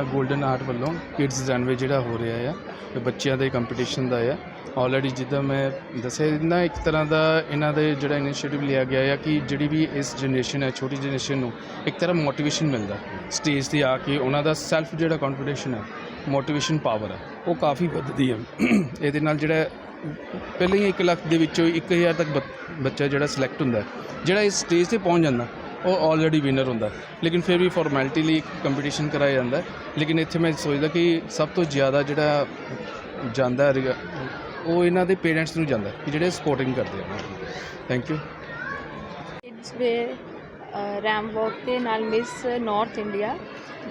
Golden art ਵੱਲੋਂ kids runway ਜਿਹੜਾ ਹੋ ਰਿਹਾ ਆ ਇਹ ਬੱਚਿਆਂ ਦੇ ਕੰਪੀਟੀਸ਼ਨ ਦਾ ਆ। ਆਲਰੇਡੀ ਜਿੱਦਾਂ ਮੈਂ ਦੱਸਿਆ, ਨਾ ਇੱਕ ਤਰ੍ਹਾਂ ਦਾ ਇਹਨਾਂ ਦੇ ਜਿਹੜਾ ਇਨੀਸ਼ੀਏਟਿਵ ਲਿਆ ਗਿਆ ਆ ਕਿ ਜਿਹੜੀ ਵੀ ਇਸ ਜਨਰੇਸ਼ਨ ਹੈ ਛੋਟੀ ਜਨਰੇਸ਼ਨ ਨੂੰ ਇੱਕ ਤਰ੍ਹਾਂ ਮੋਟੀਵੇਸ਼ਨ ਮਿਲਦਾ। ਸਟੇਜ ਤੇ ਆ ਕੇ ਉਹਨਾਂ ਦਾ ਸੈਲਫ ਜਿਹੜਾ ਕੰਪੀਟੀਸ਼ਨ ਹੈ ਮੋਟੀਵੇਸ਼ਨ ਪਾਵਰ ਹੈ ਉਹ ਕਾਫੀ ਵੱਧਦੀ ਹੈ ਇਹਦੇ ਨਾਲ ਜਿਹੜਾ ਪਹਿਲਾਂ ਹੀ 1 ਲੱਖ ਦੇ ਵਿੱਚੋਂ 1000 ਤੱਕ ਬੱਚ- ਬੱਚਾ ਜਿਹੜਾ ਸਿਲੈਕਟ ਹੁੰਦਾ, ਜਿਹੜਾ ਇਸ ਸਟੇਜ ਤੇ ਪਹੁੰਚ ਜਾਂਦਾ ਉਹ ਆਲਰੇਡੀ ਵਿਨਰ ਹੁੰਦਾ ਲੇਕਿਨ ਫਿਰ ਵੀ ਫਾਰਮੈਲਿਟੀ ਲਈ ਕੰਪੀਟੀਸ਼ਨ ਕਰਾਇਆ ਜਾਂਦਾ ਲੇਕਿਨ ਇੱਥੇ ਮੈਂ ਸੋਚਦਾ ਕਿ ਸਭ ਤੋਂ ਜ਼ਿਆਦਾ ਜਿਹੜਾ ਜਾਂਦਾ ਹੈ, ਉਹ ਇਹਨਾਂ ਦੇ ਪੇਰੈਂਟਸ ਨੂੰ ਜਾਂਦਾ ਕਿ ਜਿਹੜੇ ਸਪੋਰਟਿੰਗ ਕਰਦੇ ਆ। Thank you kids wear ramp walk ਦੇ ਨਾਲ ਮਿਸ ਨਾਰਥ ਇੰਡੀਆ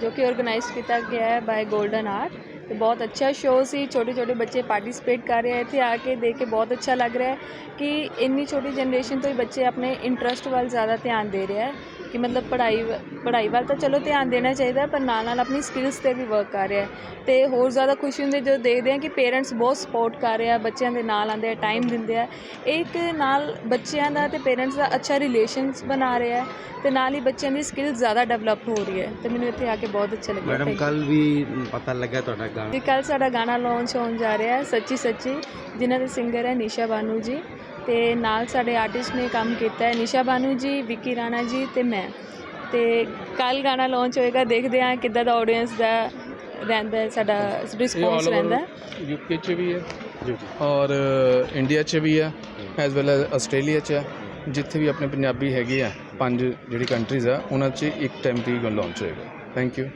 ਜੋ ਕਿ ਆਰਗੇਨਾਈਜ਼ ਕੀਤਾ ਗਿਆ ਹੈ ਬਾਈ ਗੋਲਡਨ ਆਰਟ ਤੇ ਬਹੁਤ ਅੱਛਾ ਸ਼ੋਅ ਸੀ। ਛੋਟੇ ਛੋਟੇ ਬੱਚੇ ਪਾਰਟਿਸਿਪੇਟ ਕਰ ਰਹੇ ਹੈ ਇੱਥੇ ਆ ਕੇ ਦੇਖ ਕੇ ਬਹੁਤ ਅੱਛਾ ਲੱਗ ਰਿਹਾ ਹੈ ਕਿ ਇੰਨੀ ਛੋਟੀ ਜਨਰੇਸ਼ਨ ਤੋਂ ਹੀ ਬੱਚੇ ਆਪਣੇ ਇੰਟਰਸਟ ਵੱਲ ਜ਼ਿਆਦਾ ਧਿਆਨ ਦੇ ਰਿਹਾ ਹੈ ਕਿ ਮਤਲਬ ਪੜ੍ਹਾਈ ਵ- ਪੜ੍ਹਾਈ ਵੱਲ ਤਾਂ ਚਲੋ ਧਿਆਨ ਦੇਣਾ ਚਾਹੀਦਾ, ਪਰ ਨਾਲ ਨਾਲ ਆਪਣੀ ਸਕਿੱਲਸ ਤੇ ਵੀ ਵਰਕ ਕਰ ਰਿਹਾ ਹੈ। ਤੇ ਹੋਰ ਜ਼ਿਆਦਾ ਖੁਸ਼ੀ ਹੁੰਦੀ ਜਦੋਂ ਦੇਖਦੇ ਹਾਂ ਕਿ ਪੇਰੈਂਟਸ ਬਹੁਤ ਸਪੋਰਟ ਕਰ ਰਿਹਾ ਬੱਚਿਆਂ ਦੇ ਨਾਲ ਆਉਂਦੇ ਆ ਟਾਈਮ ਦਿੰਦੇ ਆ। ਇਹ ਇੱਕ ਨਾਲ ਬੱਚਿਆਂ ਦਾ ਤੇ ਪੇਰੈਂਟਸ ਦਾ ਅੱਛਾ ਰਿਲੇਸ਼ਨਸ ਬਣਾ ਰਿਹਾ ਹੈ ਤੇ ਨਾਲ ਹੀ ਬੱਚਿਆਂ ਦੀ ਸਕਿੱਲ ਜ਼ਿਆਦਾ ਡਿਵੈਲਪ ਹੋ ਰਹੀ ਹੈ। ਤੇ ਮੈਨੂੰ ਇੱਥੇ ਆ ਕੇ ਬਹੁਤ ਅੱਛਾ ਲੱਗਿਆ ਮੈਡਮ. ਕੱਲ ਵੀ ਪਤਾ ਲੱਗਾ ਤੁਹਾਡਾ ਗਾਣਾ। ਜੀ ਕੱਲ ਸਾਡਾ ਗਾਣਾ ਲਾਂਚ ਹੋਣ ਜਾ ਰਿਹਾ ਹੈ ਸੱਚੀ ਸੱਚੀ ਜਿਨ੍ਹਾਂ ਦੇ ਸਿੰਗਰ ਹੈ ਨਿਸ਼ਾ ਬਾਨੂ ਜੀ ਤੇ ਨਾਲ ਸਾਡੇ ਆਰਟਿਸਟ ਨੇ ਕੰਮ ਕੀਤਾ ਹੈ ਨਿਸ਼ਾ ਬਾਨੂ ਜੀ ਵਿੱਕੀ ਰਾਣਾ ਜੀ ਤੇ ਮੈਂ। ਤੇ ਕੱਲ ਗਾਣਾ ਲਾਂਚ ਹੋਏਗਾ ਦੇਖਦੇ ਹਾਂ ਕਿੱਦਾਂ ਦਾ ਆਡੀਅנס ਦਾ ਰਹਿੰਦਾ ਹੈ ਸਾਡਾ ਰਿਸਪੌਂਸ ਰਹਿੰਦਾ ਹੈ। ਯੂਕੇ ਚ ਵੀ ਹੈ ਜੀ ਜੀ। ਔਰ ਇੰਡੀਆ ਚ ਵੀ ਹੈ ਐਜ਼ ਵੈਲ ਐਜ਼ ਆਸਟ੍ਰੇਲੀਆ ਚ ਹੈ ਜਿੱਥੇ ਵੀ ਆਪਣੇ ਪੰਜਾਬੀ ਹੈਗੇ ਆ ਪੰਜ ਜਿਹੜੀ ਕੰਟਰੀਜ਼ ਆ ਉਹਨਾਂ ਚ ਇੱਕ ਟਾਈਮ ਤੇ ਲਾਂਚ ਹੋਏਗਾ। Thank you